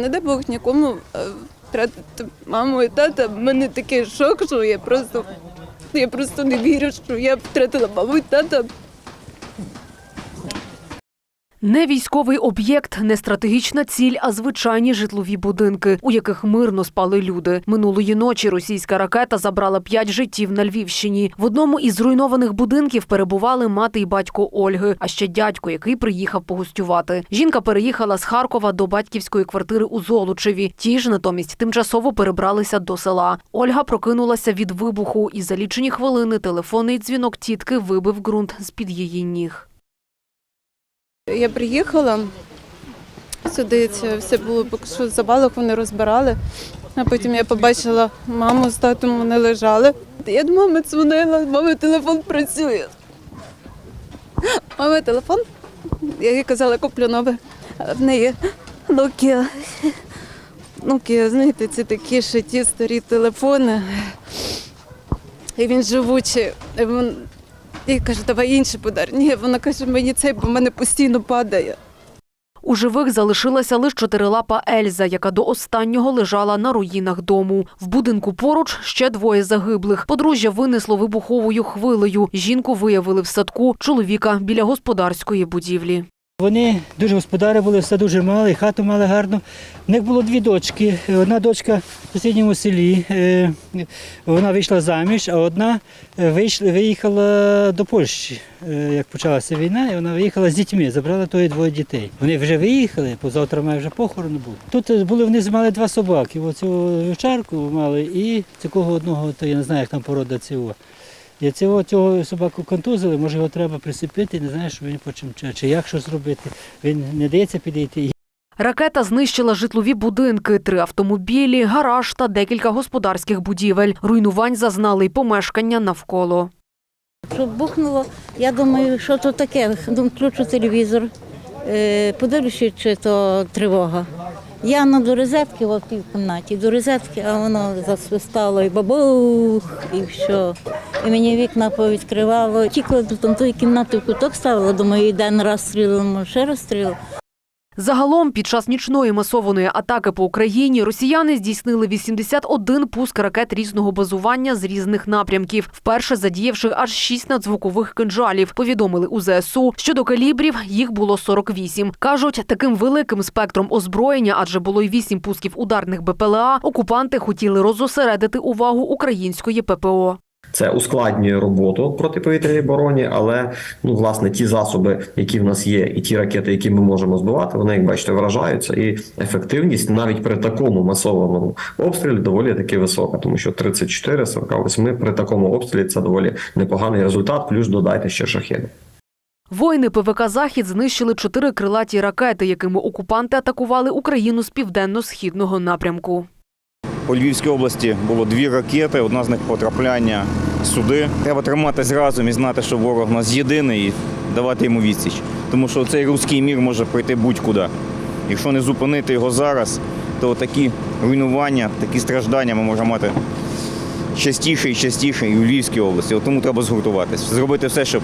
Не дай Бог нікому е, втратити маму і тата. В мене такий шок, що я просто, я просто не вірю, що я втратила маму і тата. Не військовий об'єкт, не стратегічна ціль, а звичайні житлові будинки, у яких мирно спали люди. Минулої ночі російська ракета забрала п'ять життів на Львівщині. В одному із зруйнованих будинків перебували мати і батько Ольги, а ще дядько, який приїхав погостювати. Жінка переїхала з Харкова до батьківської квартири у Золочеві. Ті ж натомість тимчасово перебралися до села. Ольга прокинулася від вибуху, і за лічені хвилини телефонний дзвінок тітки вибив ґрунт з під її ніг. Я приїхала сюди, це все було поки що завалах, вони розбирали. А потім я побачила маму з татом, вони лежали. Я до мами дзвонила, мами телефон працює. Мами телефон. Я їй казала, куплю нове. В неї Nokia. Nokia, знаєте, це такі ще ті старі телефони. І він живучий. Я кажу, давай інший подар. Ні, вона каже, мені цей, бо в мене постійно падає. У живих залишилася лише чотирилапа Ельза, яка до останнього лежала на руїнах дому. В будинку поруч ще двоє загиблих. Подружжя винесло вибуховою хвилею. Жінку виявили в садку, чоловіка біля господарської будівлі. Вони дуже господарі були, все дуже мали, хату мали гарну. У них було дві дочки. Одна дочка в сусідньому селі, е, вона вийшла заміж, а одна е, виїхала до Польщі, е, як почалася війна, і вона виїхала з дітьми, забрала тої двоє дітей. Вони вже виїхали, позавтра має вже похорон був. Тут були вони мали два собаки. Оцю вівчарку мали і такого одного, то я не знаю, як там порода цього. І цього цього собаку контузили, може його треба присипити, не знаю, що він почим чи, чи як що зробити. Він не дається підійти. Ракета знищила житлові будинки, три автомобілі, гараж та декілька господарських будівель. Руйнувань зазнали й помешкання навколо. Що бухнуло, я думаю, що то таке. Думаю, включу телевізор, е, подивлюся, чи то тривога. Я на до розетки в тій кімнаті, до розетки, а воно засвистало і бабух, і все. І мені вікна повідкривало. Тільки до тієї кімнати в куток ставила, думаю, йде на розстріл, може, ще раз стрілимо. Загалом, під час нічної масованої атаки по Україні росіяни здійснили 81 пуск ракет різного базування з різних напрямків, вперше задіявши аж 6 надзвукових кинжалів. Повідомили у ЗСУ. Щодо калібрів їх було 48. Кажуть, таким великим спектром озброєння, адже було й 8 пусків ударних БПЛА, окупанти хотіли розосередити увагу української ППО. Це ускладнює роботу протиповітряній обороні, але ну власне ті засоби, які в нас є, і ті ракети, які ми можемо збивати, вони, як бачите, вражаються. І ефективність навіть при такому масованому обстрілі доволі таки висока, тому що 34 48 при такому обстрілі це доволі непоганий результат. Плюс додайте ще шахеди. Воїни ПВК Захід знищили чотири крилаті ракети, якими окупанти атакували Україну з південно-східного напрямку. По Львівській області було дві ракети, одна з них потрапляння сюди. Треба триматись разом і знати, що ворог у нас єдиний і давати йому відсіч. Тому що цей руський мір може пройти будь-куди. Якщо не зупинити його зараз, то такі руйнування, такі страждання ми можемо мати частіше і частіше і у Львівській області. От тому треба згуртуватись, зробити все, щоб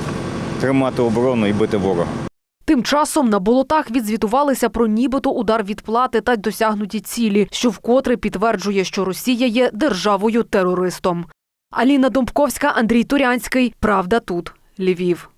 тримати оборону і бити ворога. Тим часом на болотах відзвітувалися про нібито удар відплати та досягнуті цілі, що вкотре підтверджує, що Росія є державою-терористом. Аліна Домбковська, Андрій Турянський. Правда тут. Львів.